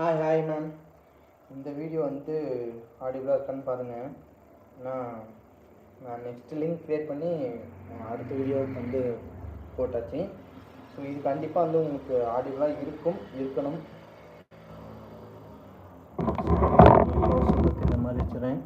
Hi hi ma'am இந்த video வந்து ஆடியோவாக இருக்கான்னு பாருங்கள் நான் நான் நெக்ஸ்ட் லிங்க் க்ரியேட் பண்ணி அடுத்த வீடியோவுக்கு வந்து போட்டாச்சு. ஸோ இது கண்டிப்பாக வந்து உங்களுக்கு ஆடியோவாக இருக்கும் இருக்கணும். இந்த மாதிரி வச்சுறேன்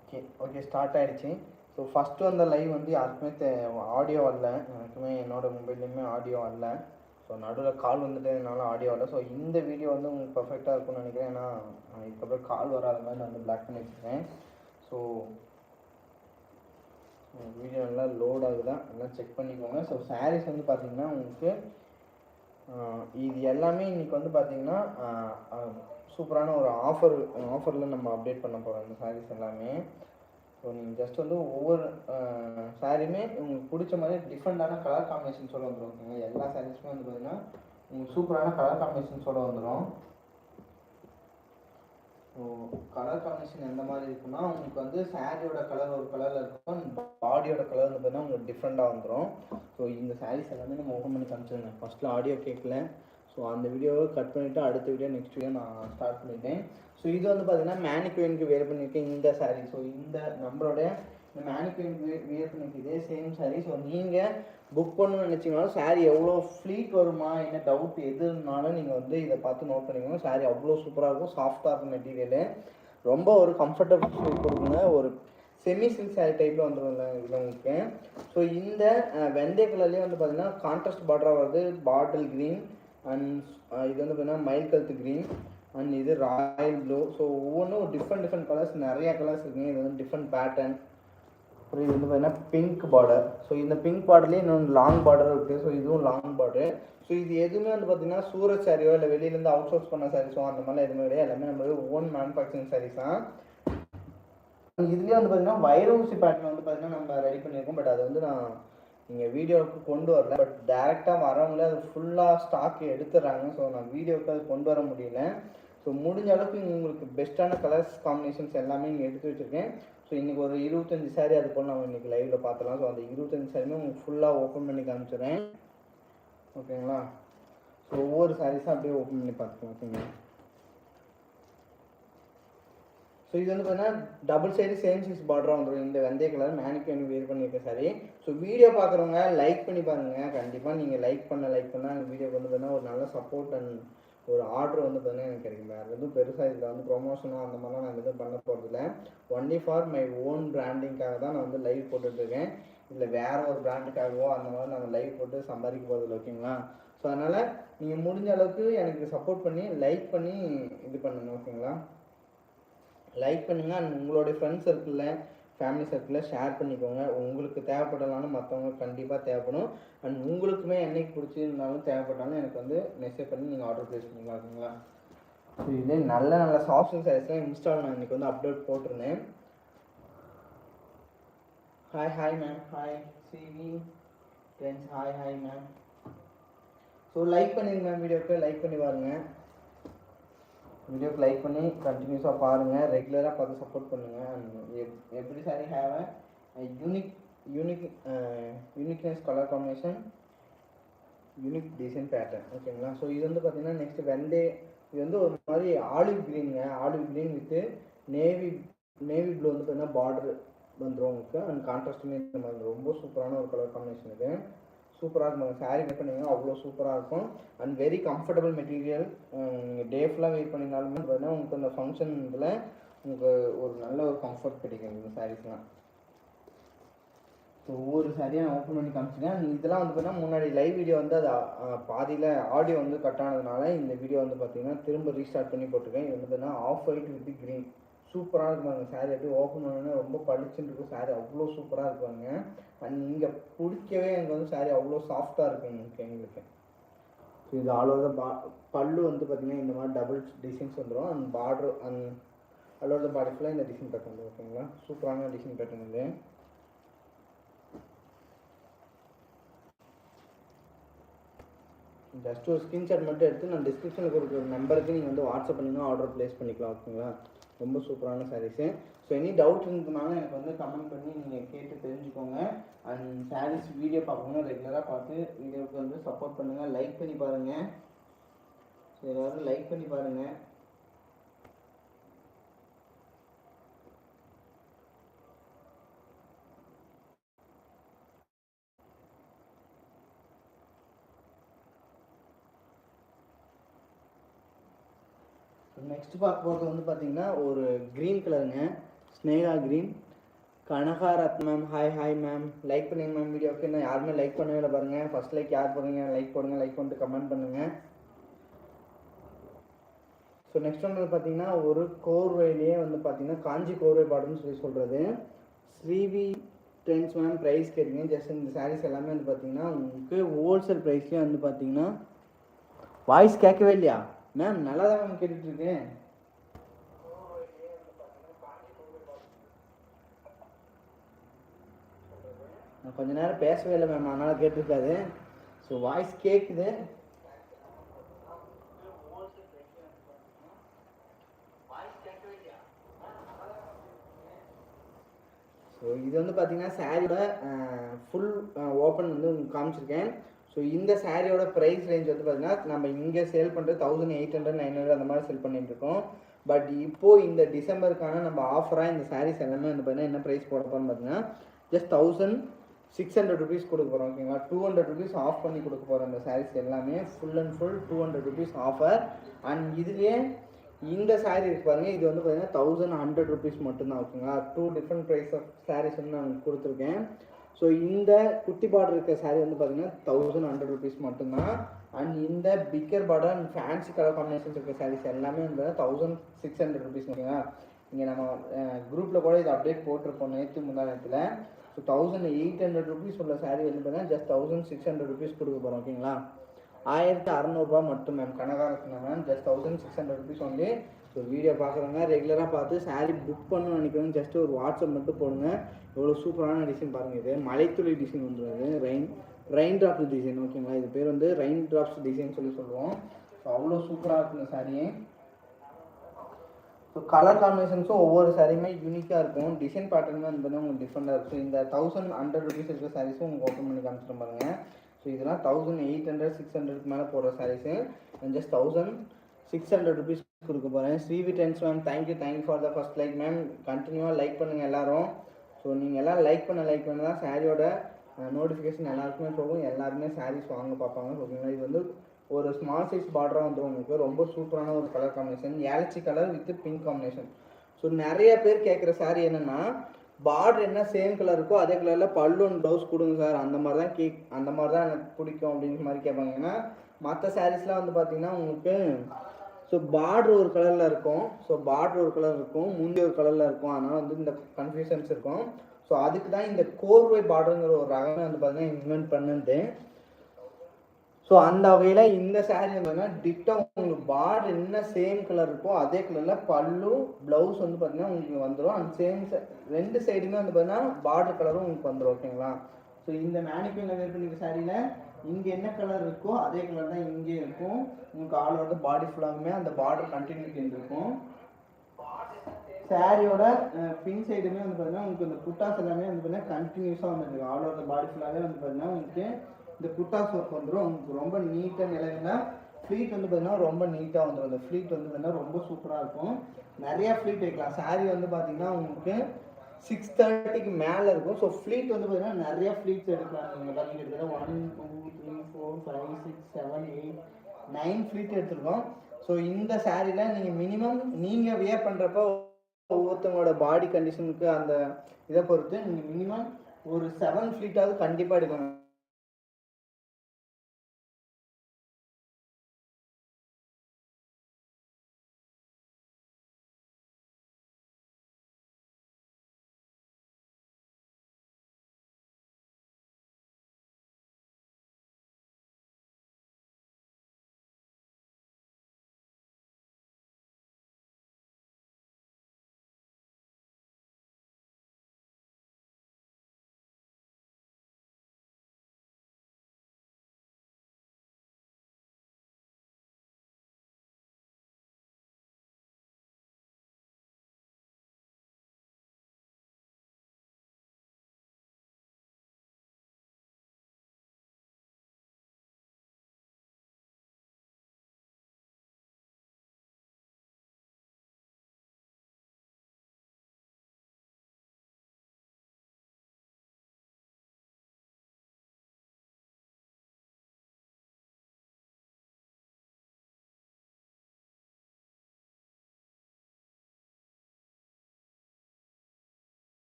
ஓகே ஓகே ஸ்டார்ட் ஆகிடுச்சு ஸோ ஃபஸ்ட்டு வந்த லைவ் வந்து யாருக்குமே தே ஆடியோ வரல. எனக்குமே என்னோட மொபைல்லையுமே ஆடியோ வரல. ஸோ நடுவில் கால் வந்துட்டதுனால ஆடியோ வரல. ஸோ இந்த வீடியோ வந்து உங்களுக்கு பர்ஃபெக்டாக இருக்கும்னு நினைக்கிறேன். ஏன்னா இதுக்கப்புறம் கால் வராத மாதிரி நான் வந்து பிளாக் பண்ணி வச்சுருக்கேன். ஸோ வீடியோ நல்லா லோட் ஆகுதா? எல்லாம் செக் பண்ணிக்கோங்க. ஸோ சாரீஸ் வந்து பார்த்தீங்கன்னா உங்களுக்கு இது எல்லாமே இன்றைக்கி வந்து பார்த்தீங்கன்னா சூப்பரான ஒரு ஆஃபர் ஆஃபரில் நம்ம அப்டேட் பண்ண போகிறோம் இந்த சாரீஸ் எல்லாமே. ஸோ நீங்கள் ஜஸ்ட் வந்து ஒவ்வொரு சாரியுமே உங்களுக்கு பிடிச்ச மாதிரி டிஃப்ரெண்ட்டான கலர் காம்பினேஷன்ஸோட வந்துடும் எல்லா சாரீஸுமே வந்து பார்த்தீங்கன்னா உங்களுக்கு சூப்பரான கலர் காம்பினேஷன்ஸோட வந்துடும் ஸோ கலர் காம்பினேஷன் எந்த மாதிரி இருக்குன்னா உங்களுக்கு வந்து சாரியோட கலர் ஒரு கலரில் இருக்கும். பாடியோட கலர் வந்து பார்த்தீங்கன்னா உங்களுக்கு டிஃப்ரெண்ட்டாக வந்துடும் ஸோ இந்த சாரீஸ் எல்லாமே நம்ம ஓப்பன் பண்ணி காமிச்சிருந்தேன் ஃபஸ்ட்டில் ஆடியோ கேட்கல ஸோ அந்த வீடியோவை கட் பண்ணிவிட்டு அடுத்த வீடியோ நெக்ஸ்ட் வீடியோ நான் ஸ்டார்ட் பண்ணிட்டேன் ஸோ இது வந்து பார்த்தீங்கன்னா மேனிக்யூனுக்கு வேர் பண்ணியிருக்கேன் இந்த சாரீ ஸோ இந்த நம்மளோட இந்த மேனிக்யூனுக்கு வேர் பண்ணியிருக்கு இதே சேம் சாரீ ஸோ நீங்கள் புக் பண்ணணும்னு நினச்சிங்கனாலும் saree எவ்வளோ ஃப்ளீட் வருமா என்ன டவுட் எதுனாலும் நீங்கள் வந்து இதை பார்த்து நோட் பண்ணிக்கோங்க. Saree அவ்வளோ சூப்பராக இருக்கும் சாஃப்டாக இருக்கும் மெட்டீரியலு ரொம்ப ஒரு கம்ஃபர்டபுள் ஃபீல் கொடுக்குங்க. ஒரு செமி சில்க் saree டைப்பில் வந்துருவாங்க இதில் உங்களுக்கு ஸோ இந்த வெந்தய கலர்லேயே வந்து பார்த்தீங்கன்னா கான்ட்ராஸ்ட் பார்டராக வருது பாட்டில் க்ரீன் அண்ட் இது வந்து பார்த்தீங்கன்னா மயில் கழுத்து க்ரீன் அண்ட் இது ராயல் ப்ளூ ஸோ ஒவ்வொன்றும் டிஃப்ரெண்ட் டிஃப்ரெண்ட் கலர்ஸ் நிறைய கலர்ஸ் இருக்குங்க. இது வந்து டிஃப்ரெண்ட் பேட்டர்ன் அப்புறம் இது வந்து பார்த்தீங்கன்னா பிங்க் பார்டர் ஸோ இந்த பிங்க் பார்டர்லேயே இன்னொன்று லாங் பார்டர் இருக்குது ஸோ இதுவும் லாங் பார்டர் ஸோ இது எதுவுமே வந்து பார்த்தீங்கன்னா சூரத் சாரியோ இல்லை வெளியிலேருந்து அவுட் சோர்ஸ் பண்ண சாரீஸோ அந்த மாதிரிலாம் எதுவுமே கிடையாது. எல்லாமே நம்மளோட ஓன் மேனுஃபேக்சரிங் சாரீஸ் தான். இதுலேயே வந்து பார்த்தீங்கன்னா வைரூசி பேட்டர்ன் வந்து பார்த்தீங்கன்னா நம்ம ரெடி பண்ணியிருக்கோம் பட் அது வந்து நான் நீங்கள் வீடியோவுக்கு கொண்டு வரல. பட் டேரெக்டாக வரவங்களே அது ஃபுல்லாக ஸ்டாக் எடுத்துடுறாங்க. ஸோ நான் வீடியோவுக்கு அது கொண்டு வர முடியல. ஸோ முடிஞ்ச அளவுக்கு உங்களுக்கு பெஸ்ட்டான கலர்ஸ் காம்பினேஷன்ஸ் எல்லாமே இங்கே எடுத்து வச்சுருக்கேன். ஸோ இன்றைக்கி ஒரு இருபத்தஞ்சி சாரி அது போல் நம்ம இன்றைக்கி லைவில் பார்த்துலாம் ஸோ அந்த இருபத்தஞ்சி சாரியுமே உங்களுக்கு ஃபுல்லாக ஓப்பன் பண்ணி காமிச்சிடுறேன். ஓகேங்களா ஸோ ஒவ்வொரு சாரீஸும் அப்படியே ஓப்பன் பண்ணி பார்த்துக்கலாம். ஓகேங்களா ஸோ இது வந்து பார்த்தீங்கன்னா டபுள் சைடு சேம் சைஸ் பார்டராக வந்துடும் இந்த வெந்தய கலர் மேனிக்கு வேர் பண்ணியிருக்கேன் சாரி ஸோ வீடியோ பார்க்குறவங்க லைக் பண்ணி பாருங்கள் கண்டிப்பாக நீங்கள் லைக் பண்ண லைக் பண்ணால் அந்த வீடியோக்கு வந்து பார்த்தீங்கன்னா ஒரு நல்ல சப்போர்ட் அண்ட் ஒரு ஆர்டர் வந்து பார்த்தீங்கன்னா எனக்கு கிடைக்கும். வேறு எதுவும் பெருசாக இதில் வந்து ப்ரொமோஷனோ அந்த மாதிரிலாம் நான் எதுவும் பண்ண போகிறதில்ல ஒன்லி ஃபார் மை ஓன் பிராண்டிங்காக தான் நான் வந்து லைவ் போட்டுட்ருக்கேன் இல்லை வேறு ஒரு பிராண்டுக்காகவோ அந்த மாதிரி நாங்கள் லைவ் போட்டு சம்பாதிக்க போகிறதில்ல ஓகேங்களா ஸோ அதனால் நீங்கள் முடிஞ்ச அளவுக்கு எனக்கு சப்போர்ட் பண்ணி லைக் பண்ணி இது பண்ணுங்க ஓகேங்களா லைக் பண்ணுங்கள் அண்ட் உங்களுடைய ஃப்ரெண்ட்ஸ் சர்க்கிளில் ஃபேமிலி சர்க்கிளில் ஷேர் பண்ணிக்கோங்க. உங்களுக்கு தேவைப்படலாம்னு மற்றவங்க கண்டிப்பாக தேவைப்படும். அண்ட் உங்களுக்குமே என்னைக்கு பிடிச்சிருந்தாலும் தேவைப்பட்டாலும் எனக்கு வந்து மெசேஜ் பண்ணி நீங்கள் ஆர்டர் ப்ளேஸ் பண்ணிக்கலாம் ஓகேங்களா ஸோ இதே நல்ல நல்ல சாஃப்ட்வேர் சாரீஸ்லாம் இன்ஸ்டால் நான் இன்றைக்கி வந்து அப்லோட் போட்டிருந்தேன். Hi hi ma'am hi CV friends hi hi ma'am so like பண்ணிடுங்க மேம் வீடியோக்கு. லைக் பண்ணி பாருங்கள் வீடியோக்கு லைக் பண்ணி கண்டினியூஸாக பாருங்கள் ரெகுலராக பார்த்து சப்போர்ட் பண்ணுங்கள் எப்படி sari have a unique unique uniqueness colour combination unique design pattern ஓகேங்களா ஸோ இது வந்து பார்த்தீங்கன்னா நெக்ஸ்ட் வெந்தே இது வந்து ஒரு மாதிரி olive க்ரீனுங்க olive green with navy navy blue வந்து பார்த்தீங்கன்னா பார்டர் வந்துடும் உங்களுக்கு. அண்ட் கான்ட்ராஸ்ட்டுமே இந்த மாதிரி ரொம்ப சூப்பரான ஒரு கலர் காம்பினேஷன் இது. சூப்பராக இருக்கும். சாரீ வேர் பண்ணிங்கன்னா அவ்வளோ சூப்பராக இருக்கும். அண்ட் வெரி கம்ஃபர்டபுள் மெட்டீரியல் நீங்கள் டே ஃபுல்லாக வெயிட் பண்ணியிருந்தாலுமே பார்த்தீங்கன்னா உங்களுக்கு அந்த ஃபங்க்ஷன் இதில் உங்களுக்கு ஒரு நல்ல ஒரு கம்ஃபர்ட் கிடைக்கும் இந்த சாரீஸ்லாம் ஸோ ஒவ்வொரு சாரியாக நான் ஓப்பன் பண்ணி காமிச்சிருக்கேன். இதெல்லாம் வந்து பார்த்தீங்கன்னா முன்னாடி லைவ் வீடியோ வந்து அது பாதியில் ஆடியோ வந்து கட் ஆனதுனால இந்த வீடியோ வந்து பார்த்தீங்கன்னா திரும்ப ரீஸ்டார்ட் பண்ணி போட்டிருக்கேன். இது வந்து பார்த்தீங்கன்னா ஆஃப் ஒயிட் வித் க்ரீன் சூப்பராக இருக்குமாங்க சாரி அப்படியே ஓப்பன் பண்ணோன்னே ரொம்ப பளிச்சுன்னு இருக்கும். சாரி அவ்வளோ சூப்பராக இருக்குவாங்க அண்ட் நீங்கள் பிடிக்கவே எனக்கு வந்து சாரி அவ்வளோ சாஃப்டாக இருக்கும் எனக்கு எங்களுக்கு. ஸோ இது ஆல் ஓவர் பா பல்லு வந்து பார்த்தீங்கன்னா இந்த மாதிரி டபுள் டிசைன்ஸ் வந்துடும் and border and all over body ஃபுல்லாக இந்த டிசைன் பேட்டர்ன் ஓகேங்களா சூப்பரான டிசைன் பேட்டர்ன் இது ஜஸ்ட் ஒரு ஸ்க்ரீன்ஷாட் மட்டும் எடுத்து நான் டிஸ்கிரிப்ஷனில் கொடுக்குற நம்பருக்கு நீங்கள் வந்து வாட்ஸ்அப் பண்ணிங்கன்னா ஆர்டர் ப்ளேஸ் பண்ணிக்கலாம் ஓகேங்களா ரொம்ப சூப்பரான சாரீஸு ஸோ எனி டவுட் இருந்ததுனால எனக்கு வந்து கமெண்ட் பண்ணி நீங்கள் கேட்டு தெரிஞ்சுக்கோங்க. அண்ட் சாரீஸ் வீடியோ பார்க்கணும் ரெகுலராக பார்த்து வீடியோவுக்கு வந்து சப்போர்ட் பண்ணுங்கள் லைக் பண்ணி பாருங்கள் ஸோ எல்லோரும் லைக் பண்ணி பாருங்கள் நெக்ஸ்ட் பார்க்க போகிறது வந்து பார்த்தீங்கன்னா ஒரு க்ரீன் கலருங்க Sneha green Kanakaratna ma'am hi hi ma'am like பண்ணுங்க மேம் வீடியோக்கு இன்னும் யாருமே லைக் பண்ணவே இல்லை பாருங்கள் ஃபர்ஸ்ட் லைக் யார் போடுறீங்க? லைக் போடுங்க லைக் பண்ணிட்டு கமெண்ட் பண்ணுங்கள் ஸோ நெக்ஸ்ட் ஒன்று வந்து பார்த்தீங்கன்னா ஒரு கோர்வையிலேயே வந்து பார்த்தீங்கன்னா காஞ்சி கோர்வை பாடுன்னு சொல்லி சொல்கிறது ஸ்ரீவி ட்ரெண்ட்ஸ் மேம் ப்ரைஸ் கேட்டீங்க. ஜஸ்ட் இந்த சாரீஸ் எல்லாமே வந்து பார்த்தீங்கன்னா உங்களுக்கு ஹோல்சேல் ப்ரைஸ்லேயே வந்து பார்த்தீங்கன்னா வாய்ஸ் கேட்கவே இல்லையா? மேம் நல்லா தான் மேம் கேட்டுட்ருக்கேன். நான் கொஞ்ச நேரம் பேசவே இல்லை மேம் அதனால் கேட்டிருக்காது. ஸோ வாய்ஸ் கேட்குது ஸோ இது வந்து பார்த்தீங்கன்னா சாரியோட ஃபுல் ஓப்பன் வந்து உங்களுக்கு காமிச்சிருக்கேன். ஸோ இந்த சாரியோட ப்ரைஸ் ரேஞ்ச் வந்து பார்த்தீங்கன்னா நம்ம இங்கே சேல் பண்ணுறது thousand eight hundred nine hundred அந்த மாதிரி சேல் பண்ணிட்டு இருக்கோம். பட் இப்போது இந்த டிசம்பருக்கான நம்ம ஆஃபராக இந்த சாரீஸ் எல்லாமே வந்து பார்த்தீங்கன்னா என்ன ப்ரைஸ் போட போகிறோம்னு பார்த்தீங்கன்னா just thousand six hundred rupees கொடுக்க போகிறோம் ஓகேங்களா டூ ஹண்ட்ரட் ருபீஸ் ஆஃப் பண்ணி கொடுக்க போகிறோம் இந்த சாரீஸ் எல்லாமே. Full and full two hundred rupees offer and இதுலேயே இந்த சாரீ இருக்கு பாருங்கள் இது வந்து பார்த்தீங்கன்னா தௌசண்ட் ஹண்ட்ரட் ருபீஸ் மட்டும்தான் ஓகேங்களா two different price of saris வந்து நான் கொடுத்துருக்கேன். ஸோ இந்த குட்டி பார்டர் இருக்க சாரீ வந்து பார்த்தீங்கன்னா தௌசண்ட் ஹண்ட்ரட் ருபீஸ் மட்டும்தான். அண்ட் இந்த bigger border and fancy colour combinations இருக்க சாரீஸ் எல்லாமே வந்து தௌசண்ட் சிக்ஸ் ஹண்ட்ரட் ருபீஸ் ஓகேங்களா இங்கே நம்ம குரூப்பில் கூட இது அப்டேட் போட்டிருப்போம் நேற்று முந்தாயிரத்தில் so thousand eight hundred rupees உள்ள சாரீ வந்து பார்த்தீங்கன்னா just thousand six hundred rupees கொடுக்க போகிறோம் ஓகேங்களா ஆயிரத்தி அறநூறுபா மட்டும் ma'am Kanakaratna ma'am just thousand six hundred rupees only so video பார்க்குறவங்க ரெகுலராக பார்த்து சாரீ புக் பண்ணணும்னு நினைக்கிறவங்க ஜஸ்ட் ஒரு வாட்ஸ்அப் மட்டும் போடுங்க. எவ்வளோ சூப்பரான டிசைன் பாருங்கள் இது மலைத்துளி டிசைன் வந்துடுது ரெயின் ரெயின் ட்ராப்ஸ் டிசைன் ஓகேங்களா இது பேர் வந்து ரெயின் ட்ராப்ஸ் டிசைன் சொல்லி சொல்லுவோம். ஸோ அவ்வளோ சூப்பராக இருக்குங்க சாரியே ஸோ கலர் காம்பினேஷன்ஸும் ஒவ்வொரு சாரியுமே யூனிக்காக இருக்கும். டிசைன் பேட்டர்னுமே வந்து பார்த்தீங்கன்னா உங்களுக்கு டிஃப்ரெண்ட்டாக இருக்கும். இந்த தௌசண்ட் ஹண்ட்ரட் ருபீஸ் இருக்கிற சாரீஸும் உங்களுக்கு ஓப்பன் பண்ணி காமிச்சிட்டு பாருங்க. ஸோ இதெல்லாம் தௌசண்ட் எயிட் ஹண்ட்ரட் சிக்ஸ் ஹண்ட்ரட்க்கு மேலே போடுற saris just thousand six hundred rupees கொடுக்க போகிறேன் Srivi trends ma'am thank you thank you for the first like ma'am கண்டினியூவாக லைக் பண்ணுங்கள் எல்லாரும். ஸோ நீங்கள் எல்லாம் லைக் பண்ண லைக் பண்ண தான் சாரியோட நோட்டிஃபிகேஷன் எல்லாருக்குமே போகும். எல்லாருமே சாரீஸ் வாங்க பார்ப்பாங்க. ஓகேங்களா இது வந்து ஒரு ஸ்மால் சைஸ் பார்டராக வந்துடும் உங்களுக்கு. ரொம்ப சூப்பரான ஒரு colour combination ஏலச்சி colour with pink combination so நிறைய பேர் கேட்குற சாரி என்னென்னா பார்டர் என்ன சேம் கலர் இருக்கோ அதே கலரில் பல்லு ஒன்று ப்ளவுஸ் கொடுங்க சார் அந்த மாதிரி தான் கேக் அந்த மாதிரி தான் எனக்கு பிடிக்கும் அப்படிங்கிற மாதிரி கேட்பாங்க. ஏன்னா மற்ற சாரீஸ்லாம் வந்து பார்த்தீங்கன்னா உங்களுக்கு ஸோ பார்டர் ஒரு கலரில் இருக்கும். ஸோ பார்டர் ஒரு கலர் இருக்கும். முந்தைய ஒரு கலரில் இருக்கும். அதனால் வந்து இந்த கன்ஃபியூஷன்ஸ் இருக்கும். ஸோ அதுக்கு தான் இந்த கோர்வை பார்டருங்கிற ஒரு ரகமே வந்து பார்த்தீங்கன்னா இன்வென்ட் பண்ணுது. ஸோ அந்த வகையில் இந்த சாரீ வந்து டிட்டோ உங்களுக்கு பார்டர் என்ன சேம் கலர் இருக்கோ அதே கலரில் பல்லு ப்ளவுஸ் வந்து பார்த்தீங்கன்னா உங்களுக்கு வந்துடும் அந்த சேம் ரெண்டு சைடுமே வந்து பார்த்தீங்கன்னா பார்டர் கலரும் உங்களுக்கு வந்துடும் ஓகேங்களா ஸோ இந்த மேனிக்யூனில் வேர் பண்ணிக்க சாரியில் இங்கே என்ன கலர் இருக்கோ அதே கலர் தான் இங்கே இருக்கும். உங்களுக்கு ஆல் ஓவர் பாடி ஃபுல்லாகவுமே அந்த பார்டர் கண்டினியூட்டி இருக்கும். சாரியோட பின் சைடுமே வந்து பார்த்தீங்கன்னா உங்களுக்கு இந்த புட்டாஸ் எல்லாமே வந்து பார்த்தீங்கன்னா கண்டினியூஸாக வந்துருக்கு ஆல் ஓவர் பாடி ஃபுல்லாகவே வந்து பார்த்தீங்கன்னா உங்களுக்கு இந்த புட்டாஸ் ஒர்க் வந்துடும் உங்களுக்கு ரொம்ப நீட்டாக நிலவுனா ஃப்ளீட் வந்து பார்த்தீங்கன்னா ரொம்ப நீட்டாக வந்துடும் அந்த ஃப்ளீட் வந்து பார்த்தீங்கன்னா ரொம்ப சூப்பராக இருக்கும். நிறையா ஃப்ளீட் வைக்கலாம். சாரி வந்து பார்த்தீங்கன்னா உங்களுக்கு சிக்ஸ் தேர்ட்டிக்கு மேலே இருக்கும். ஸோ ஃப்ளீட் வந்து பார்த்தீங்கன்னா நிறைய ஃப்ளீட்ஸ் எடுக்கலாம் நீங்கள் பார்த்தீங்கன்னா one two three four five six seven eight nine pleat எடுத்துருக்கோம். ஸோ இந்த சாரியில் நீங்கள் மினிமம் நீங்கள் வியர் பண்ணுறப்போ ஒவ்வொருத்தவங்களோட பாடி கண்டிஷனுக்கு அந்த இதை பொறுத்து நீங்கள் மினிமம் ஒரு செவன் ஃப்ளீட்டாவது கண்டிப்பாக எடுக்கணும்.